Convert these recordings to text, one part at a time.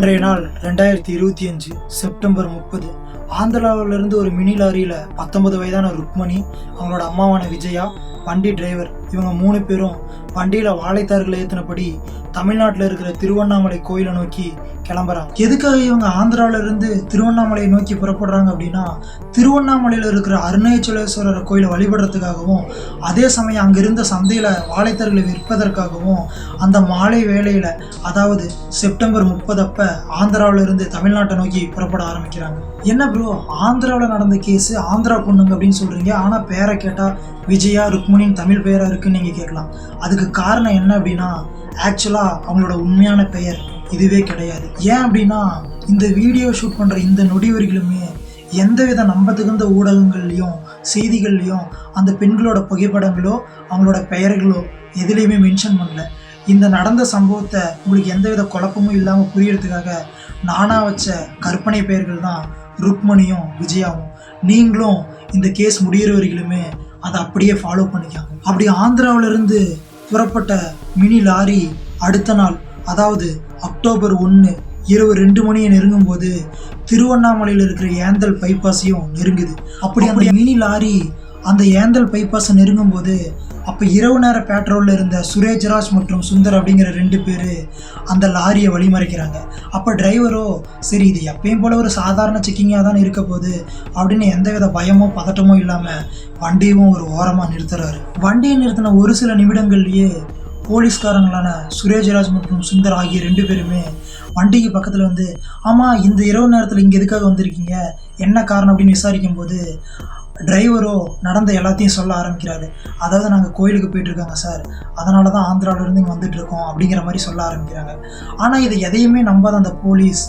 அன்றைய நாள் ரெண்டாயிரத்தி இருபத்தி அஞ்சு செப்டம்பர் முப்பது. ஆந்திராவிலிருந்து ஒரு மினி லாரியில் பத்தொன்பது வயதான ருக்மணி அவங்களோட அம்மாவான விஜயா வண்டி டிரைவர் இவங்க மூணு பேரும் வண்டியில் வாழைத்தார்கள் ஏற்றினபடி தமிழ்நாட்டில் இருக்கிற திருவண்ணாமலை கோயிலை நோக்கி கிளம்புறாங்க. எதுக்காக இவங்க ஆந்திராவில இருந்து திருவண்ணாமலையை நோக்கி புறப்படுறாங்க அப்படின்னா திருவண்ணாமலையில் இருக்கிற அருணாச்சலேஸ்வரர் கோயிலை வழிபடுறதுக்காகவும் அதே சமயம் அங்கே இருந்த சந்தையில் வாழைத்தர்களை விற்பதற்காகவும் அந்த மாலை வேளையில் அதாவது செப்டம்பர் முப்பது அப்ப ஆந்திராவில இருந்து தமிழ்நாட்டை நோக்கி புறப்பட ஆரம்பிக்கிறாங்க. என்ன ப்ரோ ஆந்திராவில் நடந்த கேஸ் ஆந்திரா பொண்ணுங்க அப்படின்னு சொல்கிறீங்க ஆனால் பேரை கேட்டால் விஜயா ருக்மணின்னு தமிழ் பெயராக இருக்குன்னு நீங்கள் கேட்கலாம். அதுக்கு காரணம் என்ன அப்படின்னா ஆக்சுவலாக அவங்களோட உண்மையான பெயர். இதுவே கிடையாது. ஏன் அப்படின்னா இந்த வீடியோ ஷூட் பண்ணுற இந்த நொடி வரிகளுமே எந்தவித நம்பத்தகுந்த ஊடகங்கள்லையும் செய்திகள்லையும் அந்த பெண்களோட புகைப்படங்களோ அவங்களோட பெயர்களோ எதுலேயுமே மென்ஷன் பண்ணல. இந்த நடந்த சம்பவத்தை உங்களுக்கு எந்தவித குழப்பமும் இல்லாமல் புரியறதுக்காக நானாக வச்ச கற்பனை பெயர்கள் தான் ருக்மணியும் விஜயாவும். நீங்களும் இந்த கேஸ் முடிகிற வரைகளுமே அதை அப்படியே ஃபாலோ பண்ணிக்காங்க அப்படி ஆந்திராவிலிருந்து புறப்பட்ட மினி லாரி அடுத்த நாள் அதாவது அக்டோபர் ஒன்று இரவு ரெண்டு மணியை நெருங்கும் போது திருவண்ணாமலையில் இருக்கிற ஏந்தல் பைபாஸையும் நெருங்குது. அப்படி அந்த மினி லாரி அந்த ஏந்தல் பைபாஸை நெருங்கும் போது அப்போ இரவு நேர பேட்ரோலில் இருந்த சுரேஜ்ராஜ் மற்றும் சுந்தர் அப்படிங்கிற ரெண்டு பேர் அந்த லாரியை வழிமறைக்கிறாங்க. அப்போ டிரைவரோ சரி இது எப்பயும் போல ஒரு சாதாரண செக்கிங்காக தானே இருக்க போகுது அப்படின்னு எந்தவித பயமோ பதட்டமோ இல்லாமல் வண்டியும் ஒரு ஓரமாக நிறுத்துறாரு. வண்டியை நிறுத்தின ஒரு சில நிமிடங்கள்லேயே போலீஸ்காரங்களான சுரேஜ்ராஜ் மற்றும் சுந்தர் ஆகிய ரெண்டு பேருமே வண்டிக்கு பக்கத்தில் வந்து ஆமாம் இந்த இரவு நேரத்தில் இங்கே எதுக்காக வந்திருக்கீங்க? என்ன காரணம்? அப்படின்னு விசாரிக்கும் போது டிரைவரோ நடந்த எல்லாத்தையும் சொல்ல ஆரம்பிக்கிறாரு. அதாவது நாங்கள் கோயிலுக்கு போயிட்டுருக்காங்க சார். அதனால தான் ஆந்திராவிலேருந்து இங்கே வந்துட்டுருக்கோம் அப்படிங்கிற மாதிரி சொல்ல ஆரம்பிக்கிறாங்க. ஆனால் இதை எதையுமே நம்பாத அந்த போலீஸ்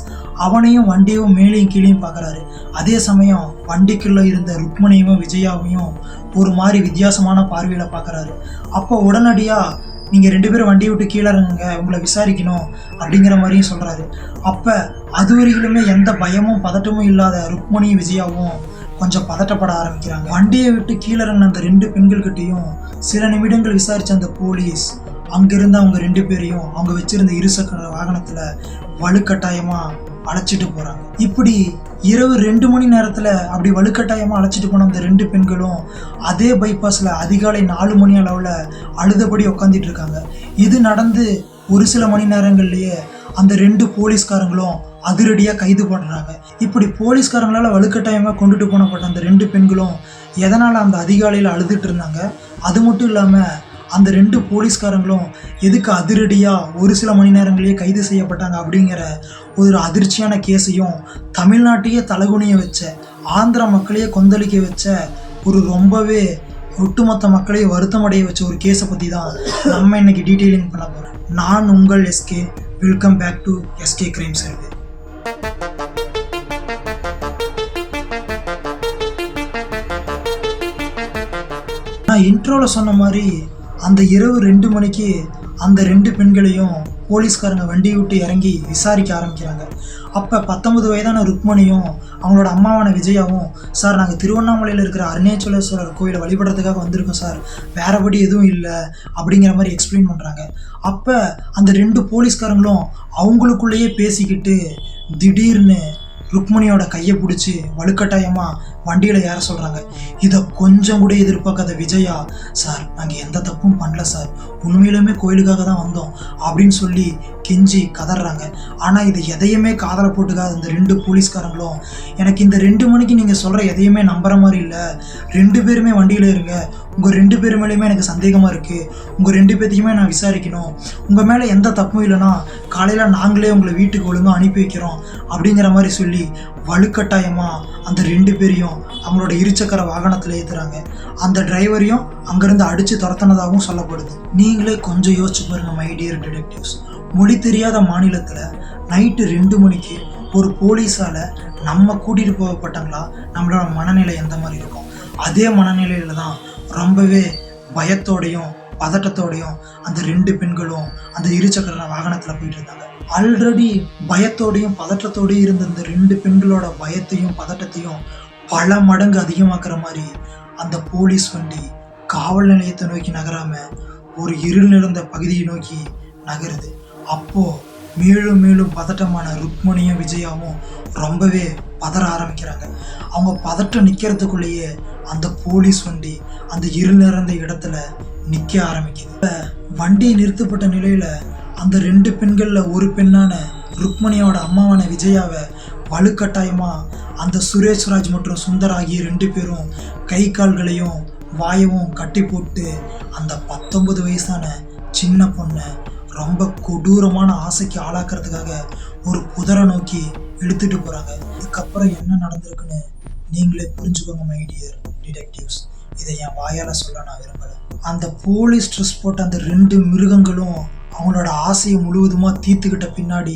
அவனையும் வண்டியும் மேலேயும் கீழேயும் பார்க்குறாரு அதே சமயம் வண்டிக்குள்ளே இருந்த ருக்மணியும் விஜயாவையும் ஒரு மாதிரி வித்தியாசமான பார்வையில் பார்க்குறாரு அப்போ உடனடியாக நீங்கள் ரெண்டு பேரும் வண்டியை விட்டு கீழே இறங்குங்க உங்களை விசாரிக்கணும் அப்படிங்கிற மாதிரியும் சொல்கிறாரு அப்போ அது வரையிலுமே எந்த பயமும் பதட்டமும் இல்லாத ருக்மணியும் விஜயாவும் கொஞ்சம் பதட்டப்பட ஆரம்பிக்கிறாங்க. வண்டியை விட்டு கீழே இறங்கின அந்த ரெண்டு பெண்கள்கிட்டையும் சில நிமிடங்கள் விசாரித்த அந்த போலீஸ் அங்கிருந்து அவங்க ரெண்டு பேரையும் அவங்க வச்சிருந்த இருசக்கர வாகனத்தில் வலுக்கட்டாயமாக அழைச்சிட்டு போகிறாங்க இப்படி இரவு ரெண்டு மணி நேரத்தில் அப்படி வலுக்கட்டாயமாக அழைச்சிட்டு போன அந்த ரெண்டு பெண்களும் அதே பைபாஸில் அதிகாலை நாலு மணி அளவில் அழுதபடி உட்காந்துட்டு இருக்காங்க. இது நடந்து ஒரு சில மணி நேரங்கள்லேயே அந்த ரெண்டு போலீஸ்காரங்களும் அதிரடியாக கைது பண்ணுறாங்க இப்படி போலீஸ்காரங்களால் வலுக்கட்டாயமாக கொண்டுட்டு போனப்பட்ட அந்த ரெண்டு பெண்களும் எதனால் அந்த அதிகாலையில் அழுதுட்டு இருந்தாங்க? அது மட்டும் இல்லாமல் அந்த ரெண்டு போலீஸ்காரங்களும் எதுக்கு அதிரடியாக ஒரு சில மணி நேரங்களே கைது செய்யப்பட்டாங்க அப்படிங்கிற ஒரு அதிர்ச்சியான கேஸையும் தமிழ்நாட்டையே தலகுனிய வச்ச ஆந்திர மக்களையே கொந்தளிக்க வச்ச ஒரு ரொம்பவே ஒட்டுமொத்த மக்களையும் வருத்தமடைய வச்ச ஒரு கேஸை பற்றி தான் நம்ம இன்னைக்கு டீட்டெயிலிங் பண்ண போகிறோம் நான் உங்கள் S K welcome back to S K crime survey நான் இன்ட்ரோவில் சொன்ன மாதிரி அந்த இரவு ரெண்டு மணிக்கு அந்த ரெண்டு பெண்களையும் போலீஸ்காரங்க வண்டியை விட்டு இறங்கி விசாரிக்க ஆரம்பிக்கிறாங்க. அப்போ பத்தொன்பது வயதான ருக்மணியும் அவங்களோட அம்மாவான விஜயாவும் சார் நாங்கள் திருவண்ணாமலையில் இருக்கிற அருணாச்சலேஸ்வரர் கோயிலை வழிபடுறதுக்காக வந்திருக்கோம் சார். வேறபடி எதுவும் இல்லை அப்படிங்கிற மாதிரி எக்ஸ்பிளைன் பண்ணுறாங்க அப்போ அந்த ரெண்டு போலீஸ்காரங்களும் அவங்களுக்குள்ளேயே பேசிக்கிட்டு திடீர்னு ருக்மணியோட கையை பிடிச்சி வலுக்கட்டாயமாக வண்டியில் ஏற சொல்கிறாங்க இதை கொஞ்சம் கூட எதிர்பார்க்காத விஜயா சார் நாங்கள் எந்த தப்பும் பண்ணல சார். உண்மையிலுமே கோயிலுக்காக தான் வந்தோம் அப்படின்னு சொல்லி கெஞ்சி கதறாங்க. ஆனால் இது எதையுமே காதலை போட்டுக்காத இந்த ரெண்டு போலீஸ்காரங்களும் எனக்கு இந்த ரெண்டு மணிக்கு நீங்கள் சொல்கிற எதையுமே நம்புற மாதிரி இல்லை. ரெண்டு பேருமே வண்டியில் இருங்க. உங்கள் ரெண்டு பேர் மேலேயுமே எனக்கு சந்தேகமாக இருக்குது உங்கள் ரெண்டு பேர்த்தையுமே நான் விசாரிக்கணும். உங்கள் மேலே எந்த தப்பும் இல்லைன்னா காலையில் நாங்களே உங்களை வீட்டுக்கு ஒழுங்காக அனுப்பி வைக்கிறோம் அப்படிங்கிற மாதிரி சொல்லி வலுக்கட்டாயமாக அந்த ரெண்டு பேரையும் அவங்களோட இருசக்கர வாகனத்தில் ஏற்றுறாங்க அந்த டிரைவரையும் அங்கேருந்து அடித்து துரத்தினதாகவும் சொல்லப்படுது. நீங்களே கொஞ்சம் யோசிச்சு பாருங்கள் மை டியர் டிடெக்டிவ்ஸ் மொழி தெரியாத மாநிலத்தில் நைட்டு ரெண்டு மணிக்கு ஒரு போலீஸால் நம்ம கூட்டிகிட்டு போகப்பட்டாங்களா? நம்மளோட மனநிலை எந்த மாதிரி இருக்கும்? அதே மனநிலையில் தான் ரொம்பவே பயத்தோடையும் பதட்டத்தோடையும் அந்த ரெண்டு பெண்களும் அந்த இருசக்கர வாகனத்தில் போயிட்டு இருந்தாங்க ஆல்ரெடி பயத்தோடையும் பதட்டத்தோடையும் இருந்த இந்த ரெண்டு பெண்களோட பயத்தையும் பதட்டத்தையும் பல மடங்கு அதிகமாக்குற மாதிரி அந்த போலீஸ் வண்டி காவல் நிலையத்தை நோக்கி நகராம ஒரு இருள் நிறைந்த பகுதியை நோக்கி நகருது. அப்போ மேலும் மேலும் பதட்டமான ருக்மணியும் விஜயாவும் ரொம்பவே பதற ஆரம்பிக்கிறாங்க. அவங்க பதட்டம் நிற்கிறதுக்குள்ளேயே அந்த போலீஸ் வண்டி அந்த இருள் நிறைந்த இடத்துல நிற்க ஆரம்பிக்குது. இப்ப வண்டி நிறுத்தப்பட்ட நிலையில அந்த ரெண்டு பெண்களில் ஒரு பெண்ணான ருக்மணியோட அம்மாவான விஜயாவை வலுக்கட்டாயமாக அந்த சுரேஷ்ராஜ் மற்றும் சுந்தர் ஆகிய ரெண்டு பேரும் கை கால்களையும் வாயவும் கட்டி போட்டு அந்த பத்தொன்பது வயசான சின்ன பொண்ணை ரொம்ப கொடூரமான ஆசைக்கு ஆளாக்குறதுக்காக ஒரு புதரை நோக்கி இழுத்துட்டு போகிறாங்க இதுக்கப்புறம் என்ன நடந்திருக்குன்னு நீங்களே புரிஞ்சுக்கோங்க மை டியர் டிடெக்டிவ்ஸ் இதை என் வாயால் சொல்ல நான் விரும்பல. அந்த போலீஸ் ட்ரெஸ் போட்ட அந்த ரெண்டு மிருகங்களும் அவங்களோட ஆசையை முழுவதுமாக தீர்த்துக்கிட்ட பின்னாடி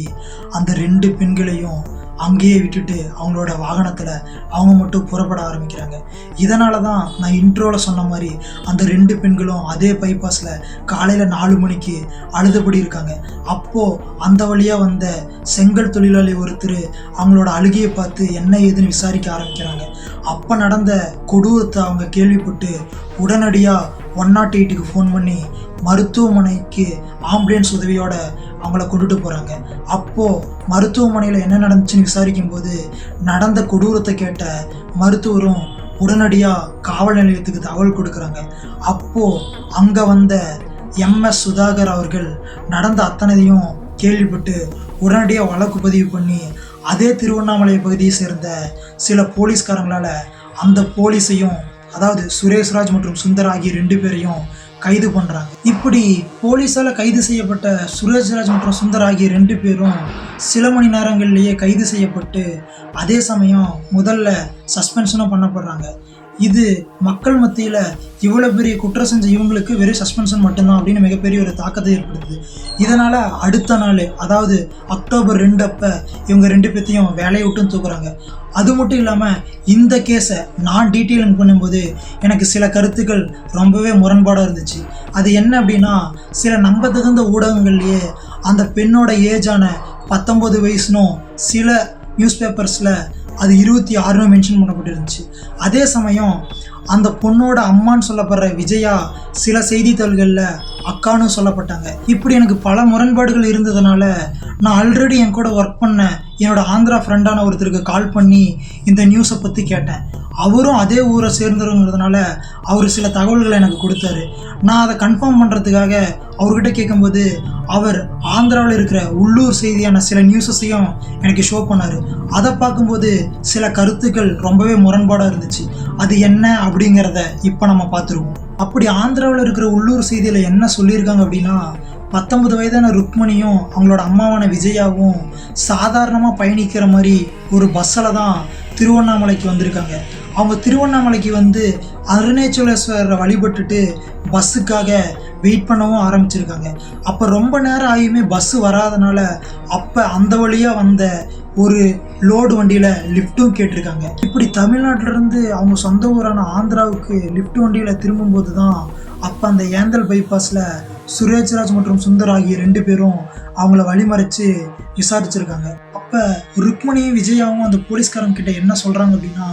அந்த ரெண்டு பெண்களையும் அங்கேயே விட்டுட்டு அவங்களோட வாகனத்தில் அவங்க மட்டும் புறப்பட ஆரம்பிக்கிறாங்க. இதனால தான் நான் இன்ட்ரோவில் சொன்ன மாதிரி அந்த ரெண்டு பெண்களும் அதே பைபாஸில் காலையில் நாலு மணிக்கு அழுதபடி இருக்காங்க. அப்போது அந்த வழியாக வந்த செங்கல் தொழிலாளி ஒருத்தர் அவங்களோட அழுகையை பார்த்து என்ன ஏதுன்னு விசாரிக்க ஆரம்பிக்கிறாங்க. அப்போ நடந்த கொடூரத்தை அவங்க கேள்விப்பட்டு உடனடியாக ஒன் நாட் oh எயிட்டுக்கு ஃபோன் பண்ணி மருத்துவமனைக்கு ஆம்புலன்ஸ் உதவியோட அவங்கள கொண்டுட்டு போகிறாங்க அப்போது மருத்துவமனையில் என்ன நடந்துச்சுன்னு விசாரிக்கும்போது நடந்த கொடூரத்தை கேட்ட மருத்துவரும் உடனடியாக காவல் நிலையத்துக்கு தகவல் கொடுக்குறாங்க. அப்போது அங்கே வந்த எம்எஸ் சுதாகர் அவர்கள் நடந்த அத்தனையும் கேள்விப்பட்டு உடனடியாக வழக்கு பதிவு பண்ணி அதே திருவண்ணாமலை பகுதியை சேர்ந்த சில போலீஸ்காரங்களால் அந்த போலீஸையும் அதாவது சுரேஷ்ராஜ் மற்றும் சுந்தர் ஆகிய ரெண்டு பேரையும் கைது பண்ணுறாங்க இப்படி போலீஸால் கைது செய்யப்பட்ட சுரேஷ்ராஜ் மற்றும் சுந்தர் ஆகிய ரெண்டு பேரும் சில மணி நேரங்கள்லேயே கைது செய்யப்பட்டு அதே சமயம் முதல்ல சஸ்பென்ஷனும் பண்ணப்படுறாங்க. இது மக்கள் மத்தியில் இவ்வளோ பெரிய குற்றம் செஞ்ச இவங்களுக்கு வெறும் சஸ்பென்ஷன் மட்டும்தான் அப்படின்னு மிகப்பெரிய ஒரு தாக்கத்தை ஏற்படுத்துது. இதனால் அடுத்த நாள் அதாவது அக்டோபர் ரெண்டு அப்போ இவங்க ரெண்டு பேர்த்தையும் வேலையை விட்டும் தூக்குறாங்க. அது மட்டும் இல்லாமல் இந்த கேஸை நான் டீட்டெயிலிங் பண்ணும்போது எனக்கு சில கருத்துக்கள் ரொம்பவே முரண்பாடாக இருந்துச்சு. அது என்ன அப்படின்னா சில நம்ப தகுந்த ஊடகங்கள்லேயே அந்த பெண்ணோட ஏஜான பத்தொம்பது வயசுனும் சில நியூஸ் பேப்பர்ஸில் அது இருபத்தி ஆறுனு மென்ஷன் பண்ணப்பட்டிருந்துச்சு. அதே சமயம் அந்த பொண்ணோட அம்மான்னு சொல்லப்படுற விஜயா சில செய்தித்தாள்களில் அக்கான்னு சொல்லப்பட்டாங்க. இப்படி எனக்கு பல முரண்பாடுகள் இருந்ததுனால நான் ஆல்ரெடி என் கூட ஒர்க் பண்ண என்னோட ஆந்திரா ஃப்ரெண்டான ஒருத்தருக்கு கால் பண்ணி இந்த நியூஸை பற்றி கேட்டேன். அவரும் அதே ஊரை சேர்ந்தவங்கிறதுனால அவர் சில தகவல்களை எனக்கு கொடுத்தாரு. நான் அதை கன்ஃபார்ம் பண்ணுறதுக்காக அவர்கிட்ட கேட்கும்போது அவர் ஆந்திராவில் இருக்கிற உள்ளூர் செய்தியான சில நியூஸஸையும் எனக்கு ஷோ பண்ணார். அதை பார்க்கும்போது சில கருத்துக்கள் ரொம்பவே முரண்பாடாக இருந்துச்சு. அது என்ன அப்படிங்கிறத இப்போ நம்ம பார்த்துருவோம். அப்படி ஆந்திராவில் இருக்கிற உள்ளூர் செய்தியில் என்ன சொல்லியிருக்காங்க அப்படின்னா பத்தொன்பது வயதான ருக்மணியும் அவங்களோட அம்மாவான விஜயாவும் சாதாரணமாக பயணிக்கிற மாதிரி ஒரு பஸ்ஸில் தான் திருவண்ணாமலைக்கு வந்திருக்காங்க. அவங்க திருவண்ணாமலைக்கு வந்து அருணாச்சலேஸ்வரரை வழிபட்டுட்டு பஸ்ஸுக்காக வெயிட் பண்ணவும் ஆரம்பிச்சிருக்காங்க. அப்போ ரொம்ப நேரம் ஆகியுமே பஸ்ஸு வராதனால அப்போ அந்த வழியாக வந்த ஒரு லோடு வண்டியில் லிஃப்ட்டும் கேட்டிருக்காங்க. இப்படி தமிழ்நாட்டிலேருந்து அவங்க சொந்த ஊரான ஆந்திராவுக்கு லிஃப்ட் வண்டியில் திரும்பும்போது தான் அப்போ அந்த ஏந்தல் பைபாஸில் சுரேஷ்ராஜ் மற்றும் சுந்தர் ஆகிய ரெண்டு பேரும் அவங்கள வழிமறைச்சு விசாரிச்சிருக்காங்க. அப்போ ருக்மணியும் விஜயாவும் அந்த போலீஸ்காரங்க கிட்ட என்ன சொல்கிறாங்க அப்படின்னா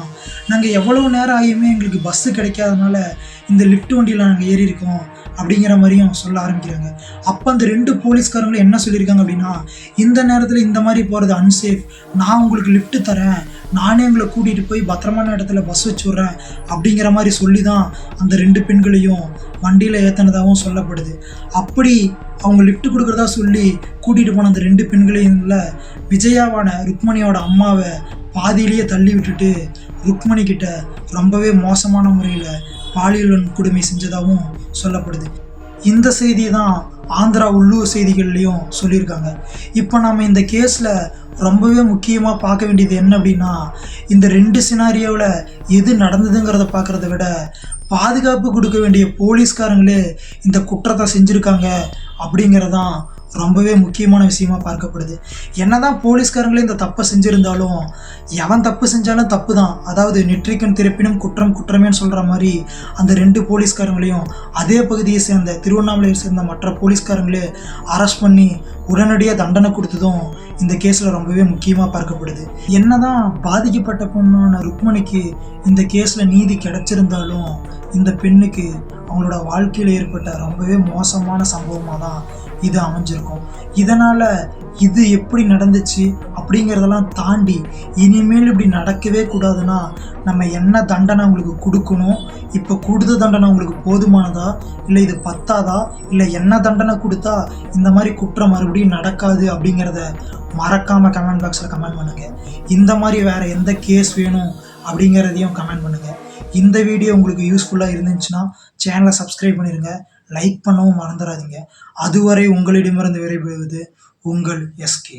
நாங்கள் எவ்வளோ நேரம் ஆகியுமே எங்களுக்கு பஸ்ஸு கிடைக்காதனால இந்த லிஃப்ட் வண்டியில் நாங்கள் ஏறி இருக்கோம் அப்படிங்கிற மாதிரியும் சொல்ல ஆரம்பிக்கிறாங்க. அப்போ அந்த ரெண்டு போலீஸ்காரங்களும் என்ன சொல்லியிருக்காங்க அப்படின்னா இந்த நேரத்தில் இந்த மாதிரி போகிறது அன்சேஃப் நான் உங்களுக்கு லிஃப்ட் தரேன். நானே உங்களை கூட்டிகிட்டு போய் பத்திரமான இடத்துல பஸ் வச்சு விட்றேன் அப்படிங்கிற மாதிரி சொல்லி தான் அந்த ரெண்டு பெண்களையும் வண்டியில் ஏற்றினதாகவும் சொல்லப்படுது. அப்படி அவங்க லிஃப்ட் கொடுக்குறதா சொல்லி கூட்டிகிட்டு போன அந்த ரெண்டு பெண்களையும் இல்லை விஜயாவான ருக்மணியோட அம்மாவை பாதியிலேயே தள்ளி விட்டுட்டு ருக்மணி கிட்ட ரொம்பவே மோசமான முறையில் பாலியல் வன்கொடுமை செஞ்சதாகவும் சொல்லப்படுது. இந்த செய்தி தான் ஆந்திரா உள்ளூர் செய்திகள்லையும் சொல்லியிருக்காங்க. இப்போ நம்ம இந்த கேஸில் ரொம்பவே முக்கியமாக பார்க்க வேண்டியது என்ன அப்படின்னா இந்த ரெண்டு சினாரியோவில் எது நடந்ததுங்கிறத பார்க்குறத விட பாதுகாப்பு கொடுக்க வேண்டிய போலீஸ்காரங்களே இந்த குற்றத்தை செஞ்சுருக்காங்க அப்படிங்கிறதான் ரொம்பவே முக்கியமான விஷயமா பார்க்கப்படுது. என்னதான் போலீஸ்காரங்களே இந்த தப்பை செஞ்சுருந்தாலும் எவன் தப்பு செஞ்சாலும் தப்பு தான் அதாவது நெற்றிக்கன் திருப்பினும் குற்றம் குற்றமேன்னு சொல்கிற மாதிரி அந்த ரெண்டு போலீஸ்காரங்களையும் அதே பகுதியை சேர்ந்த திருவண்ணாமலையை சேர்ந்த மற்ற போலீஸ்காரங்களே அரெஸ்ட் பண்ணி உடனடியாக தண்டனை கொடுத்ததும் இந்த கேஸில் ரொம்பவே முக்கியமாக பார்க்கப்படுது. என்னதான் பாதிக்கப்பட்ட பொண்ணான ருக்மணிக்கு இந்த கேஸில் நீதி கிடைச்சிருந்தாலும் இந்த பெண்ணுக்கு அவங்களோட வாழ்க்கையில் ஏற்பட்ட ரொம்பவே மோசமான சம்பவமாக தான் இது அமைஞ்சிருக்கும். இதனால் இது எப்படி நடந்துச்சு அப்படிங்கிறதெல்லாம் தாண்டி இனிமேல் இப்படி நடக்கவே கூடாதுன்னா நம்ம என்ன தண்டனை அவங்களுக்கு கொடுக்கணும்? இப்போ கூடுதல் தண்டனை உங்களுக்கு போதுமானதா? இல்லை இது பத்தாதா? இல்லை என்ன தண்டனை கொடுத்தா இந்த மாதிரி குற்றம் மறுபடியும் நடக்காது அப்படிங்கிறத மறக்காமல் கமெண்ட் பாக்ஸில் கமெண்ட் பண்ணுங்கள் இந்த மாதிரி வேறு எந்த கேஸ் வேணும் அப்படிங்கிறதையும் கமெண்ட் பண்ணுங்கள் இந்த வீடியோ உங்களுக்கு யூஸ்ஃபுல்லாக இருந்துச்சுன்னா சேனலை சப்ஸ்கிரைப் பண்ணிடுங்க லைக் பண்ணவும் மறந்துடாதீங்க அதுவரை உங்களிடமிருந்து விரைபெறுவது உங்கள் எஸ்கே